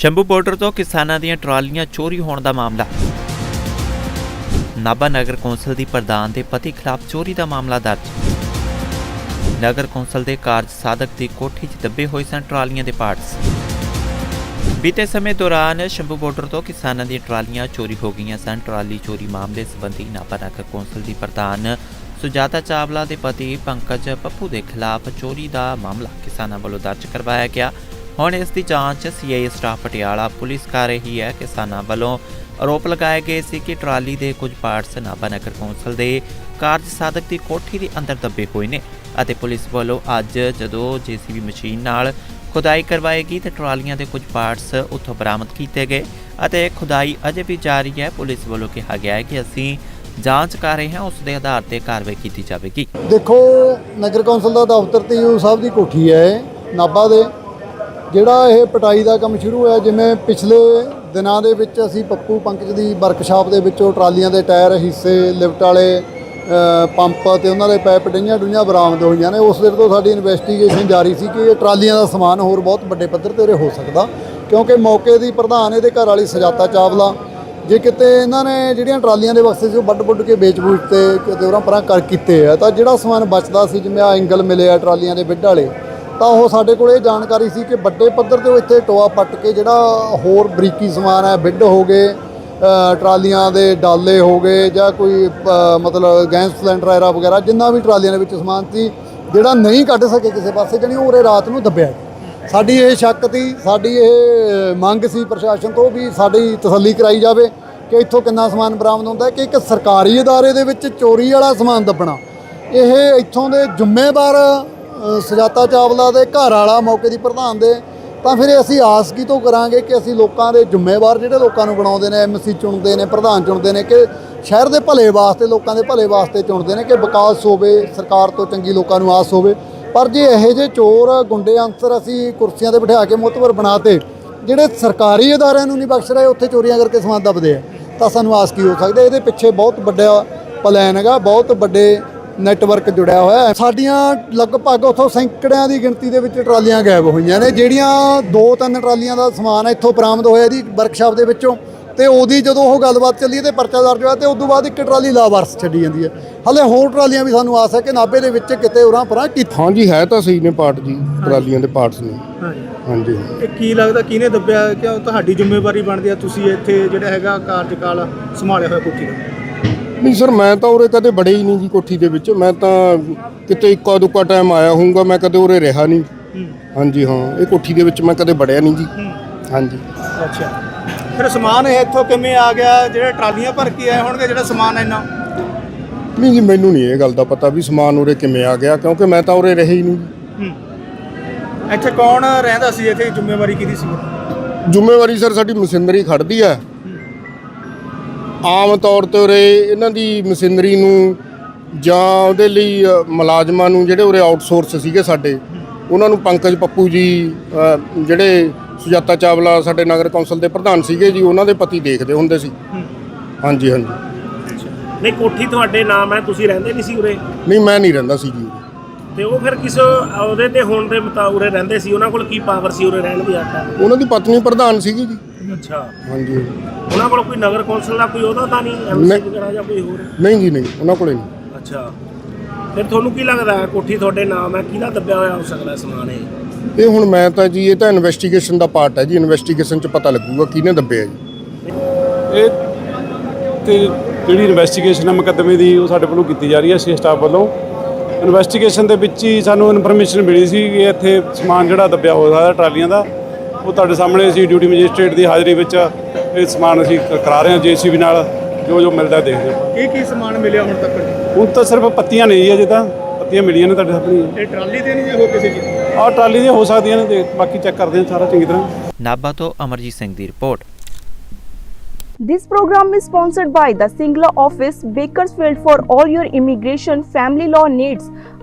Shambhu border ਤੋਂ ਕਿਸਾਨਾਂ ਦੀਆਂ ਟਰਾਲੀਆਂ ਚੋਰੀ ਹੋਣ ਦਾ ਮਾਮਲਾ। ਨਾਭਾ ਨਗਰ ਕੌਂਸਲ ਦੀ ਪ੍ਰਧਾਨ ਦੇ ਪਤੀ ਖਿਲਾਫ ਚੋਰੀ ਦਾ ਮਾਮਲਾ ਦਰਜ। ਨਗਰ ਕੌਂਸਲ ਦੇ ਕਾਰਜ ਸਾਧਕ ਦੀ ਕੋਠੀ 'ਚ ਦੱਬੇ ਹੋਏ ਸਨ ਟਰਾਲੀਆਂ ਦੇ ਪਾਰਟਸ। ਬੀਤੇ ਸਮੇਂ ਦੌਰਾਨ ਸ਼ੰਭੂ ਬਾਰਡਰ ਤੋਂ ਕਿਸਾਨਾਂ ਦੀਆਂ ਟਰਾਲੀਆਂ ਚੋਰੀ ਹੋ ਗਈਆਂ ਸਨ। ਟਰਾਲੀ ਚੋਰੀ ਮਾਮਲੇ ਸੰਬੰਧੀ ਨਾਭਾ ਨਗਰ ਕੌਂਸਲ ਦੀ ਪ੍ਰਧਾਨ ਸੁਜਾਤਾ ਚਾਵਲਾ ਦੇ ਪਤੀ ਪੰਕਜ ਪੱਪੂ ਦੇ ਖਿਲਾਫ ਚੋਰੀ ਦਾ ਮਾਮਲਾ ਕਿਸਾਨਾਂ ਵੱਲੋਂ ਦਰਜ ਕਰਵਾਇਆ ਗਿਆ। ਹੁਣ ਇਸ ਦੀ ਜਾਂਚ ਸੀਆਈਏ ਸਟਾਫ ਪਟਿਆਲਾ ਪੁਲਿਸ ਕਰ ਰਹੀ ਹੈ। ਕਿਸਾਨਾਂ ਵੱਲੋਂ ਆਰੋਪ ਲਗਾਏ ਗਏ ਸੀ ਕਿ ਟਰਾਲੀ ਦੇ ਕੁਝ ਪਾਰਟਸ ਨਾਭਾ ਨਗਰ ਕੌਂਸਲ ਦੇ ਕਾਰਜ ਸਾਧਕ ਦੀ ਕੋਠੀ ਦੇ ਅੰਦਰ ਦੱਬੇ ਹੋਏ ਨੇ ਅਤੇ ਪੁਲਿਸ ਵੱਲੋਂ ਅੱਜ ਜਦੋਂ ਜੀਸੀਬੀ ਮਸ਼ੀਨ ਨਾਲ ਖੁਦਾਈ ਕਰਵਾਏਗੀ ਤੇ ਟਰਾਲੀਆਂ ਦੇ ਕੁਝ ਪਾਰਟਸ ਉੱਥੋਂ ਬਰਾਮਦ ਕੀਤੇ ਗਏ ਅਤੇ ਖੁਦਾਈ ਅਜੇ ਵੀ ਜਾਰੀ ਹੈ। ਪੁਲਿਸ ਵੱਲੋਂ ਕਿਹਾ ਗਿਆ ਹੈ ਕਿ ਅਸੀਂ ਜਾਂਚ ਕਰ ਰਹੇ ਹਾਂ ਉਸ ਦੇ ਆਧਾਰ ਤੇ ਕਾਰਵਾਈ ਕੀਤੀ ਜਾਵੇਗੀ। ਦੇਖੋ ਨਗਰ ਕੌਂਸਲ ਦਾ ਦਫ਼ਤਰ ਤੇ ਯੂ ਸਾਹਿਬ ਦੀ ਕੋਠੀ ਹੈ ਇਹ, ਦੇ। ਜਿਹੜਾ ਇਹ ਪਟਾਈ ਦਾ ਕੰਮ ਸ਼ੁਰੂ ਹੋਇਆ, ਜਿਵੇਂ ਪਿਛਲੇ ਦਿਨਾਂ ਦੇ ਵਿੱਚ ਅਸੀਂ ਪੱਪੂ ਪੰਕਜ ਦੀ ਵਰਕਸ਼ਾਪ ਦੇ ਵਿੱਚੋਂ ਟਰਾਲੀਆਂ ਦੇ ਟਾਇਰ, ਹਿੱਸੇ, ਲਿਫਟ ਵਾਲੇ ਪੰਪ ਤੇ ਉਹਨਾਂ ਦੇ ਪਾਈਪ ਡਈਆਂ ਡੂਈਆਂ ਬਰਾਮਦ ਹੋਈਆਂ ਨੇ। ਉਸ ਦਿਨ ਤੋਂ ਸਾਡੀ ਇਨਵੈਸਟੀਗੇਸ਼ਨ ਜਾਰੀ ਸੀ ਕਿ ਇਹ ਟਰਾਲੀਆਂ ਦਾ ਸਮਾਨ ਹੋਰ ਬਹੁਤ ਵੱਡੇ ਪੱਧਰ ਤੇ ਉਰੇ ਹੋ ਸਕਦਾ, ਕਿਉਂਕਿ ਮੌਕੇ ਦੀ ਪ੍ਰਧਾਨ ਇਹਦੇ ਘਰ ਵਾਲੀ ਸਜਾਤਾ ਚਾਵਲਾ, ਜੇ ਕਿਤੇ ਇਹਨਾਂ ਨੇ ਜਿਹੜੀਆਂ ਟਰਾਲੀਆਂ ਦੇ ਬਕਸੇ ਸੀ ਉਹ ਵੱਡ ਵੱਡ ਕੇ ਵੇਚ-ਬੂਚ ਤੇ ਕਿਤੇ ਉਹਨਾਂ ਪਰਾਂ ਕਰ ਕੀਤੇ ਆ, ਤਾਂ ਜਿਹੜਾ ਸਮਾਨ ਬਚਦਾ ਸੀ, ਜਿਵੇਂ ਆ ਐਂਗਲ ਮਿਲੇ ਆ ਟਰਾਲੀਆਂ ਦੇ ਬਿੱਡ ਵਾਲੇ ਤਾਂ ਉਹ ਸਾਡੇ ਕੋਲ ਇਹ ਜਾਣਕਾਰੀ ਸੀ ਕਿ ਵੱਡੇ ਪੱਧਰ ਤੇ ਉਹ ਇੱਥੇ ਟੋਆ ਪੱਟ ਕੇ ਜਿਹੜਾ ਹੋਰ ਬਰੀਕੀ ਸਮਾਨ ਹੈ, ਬਿੱਡ ਹੋ ਗਏ ਟਰਾਲੀਆਂ ਦੇ ਡਾਲੇ ਹੋ ਗਏ ਜਾਂ ਕੋਈ ਮਤਲਬ ਗੈਸ ਸਿਲੰਡਰ ਐਰਾ ਵਗੈਰਾ, ਜਿੰਨਾ ਵੀ ਟਰਾਲੀਆਂ ਦੇ ਵਿੱਚ ਸਮਾਨ ਸੀ, ਜਿਹੜਾ ਨਹੀਂ ਕੱਢ ਸਕੇ ਕਿਸੇ ਪਾਸੇ, ਜਣੀ ਉਹ ਉਰੇ ਰਾਤ ਨੂੰ ਦੱਬਿਆ। ਸਾਡੀ ਇਹ ਸ਼ੱਕ ਸੀ, ਸਾਡੀ ਇਹ ਮੰਗ ਸੀ ਪ੍ਰਸ਼ਾਸਨ ਤੋਂ ਵੀ ਸਾਡੀ ਤਸੱਲੀ ਕਰਾਈ ਜਾਵੇ ਕਿ ਇੱਥੋਂ ਕਿੰਨਾ ਸਮਾਨ ਬਰਾਮਦ ਹੁੰਦਾ ਹੈ, ਕਿ ਇੱਕ ਸਰਕਾਰੀ ਅਦਾਰੇ ਦੇ ਵਿੱਚ ਚੋਰੀ ਵਾਲਾ ਸਮਾਨ ਦੱਬਣਾ। ਇਹ ਇੱਥੋਂ ਦੇ ਜ਼ਿੰਮੇਵਾਰ ਸੁਜਾਤਾ ਚਾਵਲਾ ਦੇ ਘਰ ਵਾਲਾ ਮੌਕੇ ਦੀ ਪ੍ਰਧਾਨ ਦੇ, ਤਾਂ ਫਿਰ ਅਸੀਂ ਆਸ ਕੀ ਤੋਂ ਕਰਾਂਗੇ ਕਿ ਅਸੀਂ ਲੋਕਾਂ ਦੇ ਜ਼ਿੰਮੇਵਾਰ ਜਿਹੜੇ ਲੋਕਾਂ ਨੂੰ ਬਣਾਉਂਦੇ ਨੇ ਐਮਸੀ ਚੁਣਦੇ ਨੇ, ਪ੍ਰਧਾਨ ਚੁਣਦੇ ਨੇ, ਕਿ ਸ਼ਹਿਰ ਦੇ ਭਲੇ ਵਾਸਤੇ, ਲੋਕਾਂ ਦੇ ਭਲੇ ਵਾਸਤੇ ਚੁਣਦੇ ਨੇ ਕਿ ਵਿਕਾਸ ਹੋਵੇ, ਸਰਕਾਰ ਤੋਂ ਚੰਗੀ ਲੋਕਾਂ ਨੂੰ ਆਸ ਹੋਵੇ। ਪਰ ਜੇ ਇਹੋ ਜਿਹੇ ਚੋਰ ਗੁੰਡੇ ਅੰਸਰ ਅਸੀਂ ਕੁਰਸੀਆਂ ਤੇ ਬਿਠਾ ਕੇ ਮੁਤਬਰ ਬਣਾਤੇ, ਜਿਹੜੇ ਸਰਕਾਰੀ ਅਦਾਰਿਆਂ ਨੂੰ ਨਹੀਂ ਬਖਸ਼ ਰਹੇ, ਉੱਥੇ ਚੋਰੀਆਂ ਕਰਕੇ ਸਮਾਨ ਦੱਬਦੇ ਆ, ਤਾਂ ਸਾਨੂੰ ਆਸ ਕੀ ਹੋ ਸਕਦਾ ਇਹਦੇ ਪਿੱਛੇ ਬਹੁਤ ਵੱਡਾ ਪਲਾਨ ਹੈਗਾ, ਬਹੁਤ ਵੱਡੇ ਨੈਟਵਰਕ ਜੁੜਿਆ ਹੋਇਆ ਹੈ। ਸਾਡੀਆਂ ਲਗਭਗ ਉਥੋਂ ਸੈਂਕੜਿਆਂ ਦੀ ਗਿਣਤੀ ਦੇ ਵਿੱਚ ਟਰਾਲੀਆਂ ਗਾਇਬ ਹੋਈਆਂ ਨੇ ਜਿਹੜੀਆਂ ਦੋ ਤਿੰਨ ਟਰਾਲੀਆਂ ਦਾ ਸਮਾਨ ਇੱਥੋਂ ਬਰਾਮਦ ਹੋਇਆ ਇਹਦੀ ਵਰਕਸ਼ਾਪ ਦੇ ਵਿੱਚੋਂ। ਤੇ ਉਹਦੀ ਜਦੋਂ ਉਹ ਗੱਲਬਾਤ ਚੱਲੀ ਤੇ ਪਰਚਾ ਦਰਜ ਹੋਇਆ ਤੇ ਉਸ ਤੋਂ ਬਾਅਦ ਇੱਕ ਟਰਾਲੀ ਲਾਵਾਰਸ ਛੱਡੀ ਜਾਂਦੀ ਹੈ। ਹਲੇ ਹੋਰ ਟਰਾਲੀਆਂ ਵੀ ਸਾਨੂੰ ਆਸ ਹੈ ਕਿ ਨਾਭੇ ਦੇ ਵਿੱਚ ਕਿਤੇ ਉਰਾਂ ਪਰਾਂ ਕੀਤੀ ਹਾਂਜੀ ਹੈ ਤਾਂ ਸਹੀ ਨੇ ਪਾਰਟ ਜੀ ਟਰਾਲੀਆਂ ਦੇ ਪਾਰਟਸ ਨੇ। ਹਾਂਜੀ। ਹਾਂਜੀ। ਇਹ ਕੀ ਲੱਗਦਾ ਕਿਹਨੇ ਦੱਬਿਆ ਕਿ ਤੁਹਾਡੀ ਜ਼ਿੰਮੇਵਾਰੀ ਬਣਦੀ ਆ ਤੁਸੀਂ ਇੱਥੇ ਜਿਹੜਾ ਹੈਗਾ ਕਾਰਜਕਾਲ ਸੰਭਾਲਿਆ ਹੋਇਆ ਕੁੱਤੀ ਦਾ? ਨਹੀਂ ਸਰ ਮੈਂ ਤਾਂ ਉਰੇ ਕਦੇ ਬੜੇ ਹੀ ਨਹੀਂ ਜੀ ਕੋਠੀ ਦੇ ਵਿੱਚ। ਮੈਂ ਤਾਂ ਕਿਤੇ ਇੱਕਾ ਦੁੱਕਾ ਟਾਈਮ ਆਇਆ ਹੋਊਗਾ ਮੈਂ ਕਦੇ ਉਰੇ ਰਿਹਾ ਨਹੀਂ। ਹਾਂਜੀ ਹਾਂ ਇਹ ਕੋਠੀ ਦੇ ਵਿੱਚ ਮੈਂ ਕਦੇ ਵੜਿਆ ਨਹੀਂ ਜੀ। ਹਾਂਜੀ। ਅੱਛਾ। ਫਿਰ ਸਮਾਨ ਇਹ ਇੱਥੋਂ ਕਿਵੇਂ ਆ ਗਿਆ? ਜਿਹੜੇ ਟਰਾਲੀਆਂ ਭਰ ਕੇ ਆਏ ਹੋਣਗੇ ਜਿਹੜਾ ਸਮਾਨ ਇੰਨਾ? ਨਹੀਂ ਜੀ ਮੈਨੂੰ ਨਹੀਂ ਇਹ ਗੱਲ ਦਾ ਪਤਾ ਵੀ ਸਮਾਨ ਉਰੇ ਕਿਵੇਂ ਆ ਗਿਆ ਕਿਉਂਕਿ ਮੈਂ ਤਾਂ ਉਰੇ ਰਿਹਾ ਹੀ ਨਹੀਂ। ਇੱਥੇ ਕੌਣ ਰਹਿੰਦਾ ਸੀ? ਇੱਥੇ ਜ਼ਿੰਮੇਵਾਰੀ ਕਿਹਦੀ ਸੀ? ਜ਼ਿੰਮੇਵਾਰੀ ਸਰ ਸਾਡੀ ਮਸ਼ੀਨਰੀ ਖੜਦੀ ਹੈ। ਆਮ ਤੌਰ ਤੇ ਉਰੇ ਇਹਨਾਂ ਦੀ ਮਸ਼ੀਨਰੀ ਨੂੰ ਜਾਂ ਉਹਦੇ ਲਈ ਮੁਲਾਜ਼ਮਾਂ ਨੂੰ ਜਿਹੜੇ ਉਰੇ ਆਊਟਸੋਰਸ ਸੀਗੇ ਸਾਡੇ ਉਹਨਾਂ ਨੂੰ ਪੰਕਜ ਪੱਪੂ ਜੀ ਜਿਹੜੇ ਸੁਜਾਤਾ ਚਾਵਲਾ ਸਾਡੇ ਨਗਰ ਕੌਂਸਲ ਦੇ ਪ੍ਰਧਾਨ ਸੀਗੇ ਜੀ ਉਹਨਾਂ ਦੇ ਪਤੀ ਦੇਖਦੇ ਹੁੰਦੇ ਸੀ। ਹਾਂਜੀ ਹਾਂਜੀ। ਨਹੀਂ ਕੋਠੀ ਤੁਹਾਡੇ ਨਾਮ ਹੈ ਤੁਸੀਂ ਰਹਿੰਦੇ ਨਹੀਂ ਸੀ ਉਰੇ? ਨਹੀਂ ਮੈਂ ਨਹੀਂ ਰਹਿੰਦਾ ਸੀ ਜੀ। ਤੇ ਉਹ ਫਿਰ ਕਿਸ ਉਹਦੇ ਤੇ ਹੋਣ ਦੇ ਉਰੇ ਰਹਿੰਦੇ ਸੀ ਉਹਨਾਂ ਕੋਲ ਕੀ ਪਾਵਰ ਸੀ ਉਰੇ ਰਹਿਣ ਦੀ ਆਟਾ? ਉਹਨਾਂ ਦੀ ਪਤਨੀ ਪ੍ਰਧਾਨ ਸੀਗੀ ਜੀ। ਅੱਛਾ। ਹਾਂਜੀ। ਉਹਨਾਂ ਕੋਲ ਕੋਈ ਨਗਰ ਕੌਂਸਲ ਦਾ ਕੋਈ ਉਹਦਾ ਤਾਂ ਨਹੀਂ ਐਮਸੀ ਨਹੀਂ। ਵਗੈਰਾ ਜਾਂ ਕੋਈ ਹੋਰ? ਨਹੀਂ ਜੀ ਨਹੀਂ ਉਹਨਾਂ ਕੋਲੇ ਨਹੀਂ। ਅੱਛਾ। ਫਿਰ ਤੁਹਾਨੂੰ ਕੀ ਲੱਗਦਾ ਹੈ ਕੋਠੀ ਤੁਹਾਡੇ ਨਾਮ ਹੈ ਕਿਹਦਾ ਦੱਬਿਆ ਹੋਇਆ ਹੋ ਸਕਦਾ ਸਮਾਨ ਇਹ? ਇਹ ਹੁਣ ਮੈਂ ਤਾਂ ਜੀ ਇਹ ਤਾਂ ਇਨਵੈਸਟੀਗੇਸ਼ਨ ਦਾ ਪਾਰਟ ਹੈ ਜੀ ਇਨਵੈਸਟੀਗੇਸ਼ਨ 'ਚ ਪਤਾ ਲੱਗੂਗਾ ਕਿਹਨੇ ਦੱਬਿਆ ਜੀ। ਇਹ ਤੇ ਜਿਹੜੀ ਇਨਵੈਸਟੀਗੇਸ਼ਨ ਹੈ ਮੁਕੱਦਮੇ ਦੀ ਉਹ ਸਾਡੇ ਵੱਲੋਂ ਕੀਤੀ ਜਾ ਰਹੀ ਹੈ ਸੀ ਸਟਾਫ ਵੱਲੋਂ। ਇਨਵੈਸਟੀਗੇਸ਼ਨ ਦੇ ਵਿੱਚ ਹੀ ਸਾਨੂੰ ਇਨਫੋਰਮੇਸ਼ਨ ਮਿਲੀ ਸੀ ਕਿ ਇੱਥੇ ਸਮਾਨ ਜਿਹੜਾ ਦੱਬਿਆ ਹੋ ਸਕਦਾ ਟਰਾਲੀਆਂ ਦਾ ਉਹ ਤੁਹਾਡੇ ਸਾਹਮਣੇ ਅਸੀਂ ਡਿਊਟੀ ਮੈਜਿਸਟ੍ਰੇਟ ਦੀ ਹਾਜ਼ਰੀ ਵਿੱਚ ਇਹ ਸਮਾਨ ਅਸੀਂ ਕਰਾ ਰਹੇ ਹਾਂ ਜੀਸੀਬੀ ਨਾਲ ਜੋ ਜੋ ਮਿਲਦਾ ਦੇਖਦੇ ਹਾਂ। ਕੀ ਕੀ ਸਮਾਨ ਮਿਲਿਆ ਹੁਣ ਤੱਕ? ਹੁਣ ਤਾਂ ਸਿਰਫ ਪੱਤੀਆਂ ਨਹੀਂ ਜੀ ਅਜੇ ਤਾਂ ਪੱਤੀਆਂ ਮਿਲੀਆਂ ਨੇ ਤੁਹਾਡੇ ਸਾਹਮਣੇ ਇਹ ਟਰਾਲੀ ਤੇ ਨਹੀਂ ਜੇ ਹੋ ਕਿਸੇ ਚੀਜ਼? ਆਹ ਟਰਾਲੀ ਦੀਆਂ ਹੋ ਸਕਦੀਆਂ ਨੇ ਤੇ ਬਾਕੀ ਚੈੱਕ ਕਰਦੇ ਹਾਂ ਸਾਰਾ ਚੰਗੀ ਤਰ੍ਹਾਂ। ਨਾਭਾ ਤੋਂ ਅਮਰਜੀਤ ਸਿੰਘ ਦੀ report. This program is sponsored by the Singla office, Bakersfield for all your immigration family law needs.